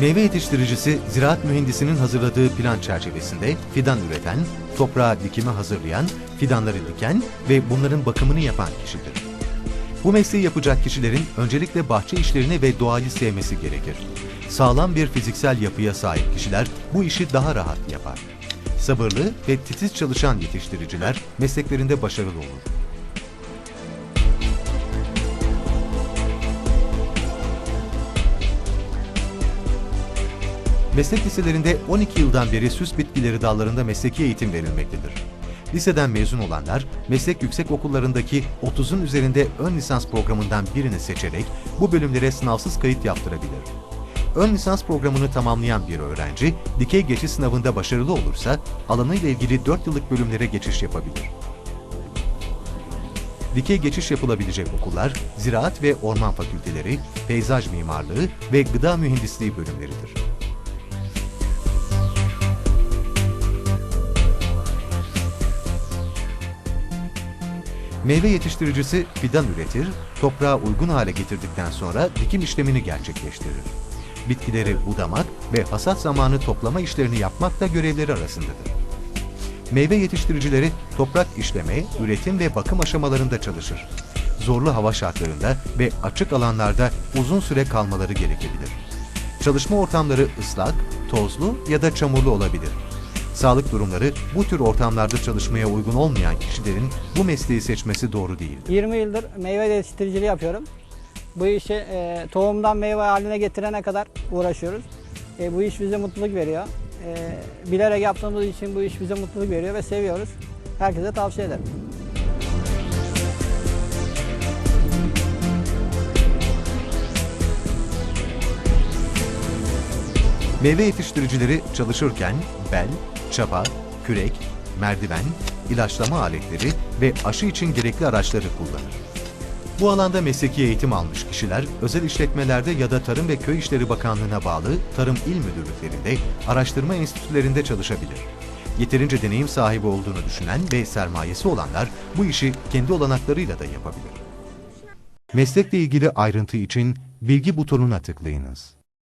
Meyve yetiştiricisi ziraat mühendisinin hazırladığı plan çerçevesinde fidan üreten, toprağa dikime hazırlayan, fidanları diken ve bunların bakımını yapan kişidir. Bu mesleği yapacak kişilerin öncelikle bahçe işlerini ve doğayı sevmesi gerekir. Sağlam bir fiziksel yapıya sahip kişiler bu işi daha rahat yapar. Sabırlı ve titiz çalışan yetiştiriciler mesleklerinde başarılı olur. Meslek liselerinde 12 yıldan beri süs bitkileri dallarında mesleki eğitim verilmektedir. Liseden mezun olanlar, meslek yüksek okullarındaki 30'un üzerinde ön lisans programından birini seçerek bu bölümlere sınavsız kayıt yaptırabilir. Ön lisans programını tamamlayan bir öğrenci, dikey geçiş sınavında başarılı olursa alanıyla ilgili 4 yıllık bölümlere geçiş yapabilir. Dikey geçiş yapılabilecek okullar, ziraat ve orman fakülteleri, peyzaj mimarlığı ve gıda mühendisliği bölümleridir. Meyve yetiştiricisi fidan üretir, toprağa uygun hale getirdikten sonra dikim işlemini gerçekleştirir. Bitkileri budamak ve hasat zamanı toplama işlerini yapmak da görevleri arasındadır. Meyve yetiştiricileri toprak işleme, üretim ve bakım aşamalarında çalışır. Zorlu hava şartlarında ve açık alanlarda uzun süre kalmaları gerekebilir. Çalışma ortamları ıslak, tozlu ya da çamurlu olabilir. Sağlık durumları bu tür ortamlarda çalışmaya uygun olmayan kişilerin bu mesleği seçmesi doğru değildir. 20 yıldır meyve yetiştiriciliği yapıyorum. Bu işi e, tohumdan meyve haline getirene kadar uğraşıyoruz. E, bu iş bize mutluluk veriyor. E, bilerek yaptığımız için bu iş bize mutluluk veriyor ve seviyoruz. Herkese tavsiye ederim. Meyve yetiştiricileri çalışırken bel, çapa, kürek, merdiven, ilaçlama aletleri ve aşı için gerekli araçları kullanır. Bu alanda mesleki eğitim almış kişiler özel işletmelerde ya da Tarım ve Köy İşleri Bakanlığı'na bağlı Tarım İl Müdürlüklerinde, araştırma enstitülerinde çalışabilir. Yeterince deneyim sahibi olduğunu düşünen ve sermayesi olanlar bu işi kendi olanaklarıyla da yapabilir. Meslekle ilgili ayrıntı için bilgi butonuna tıklayınız.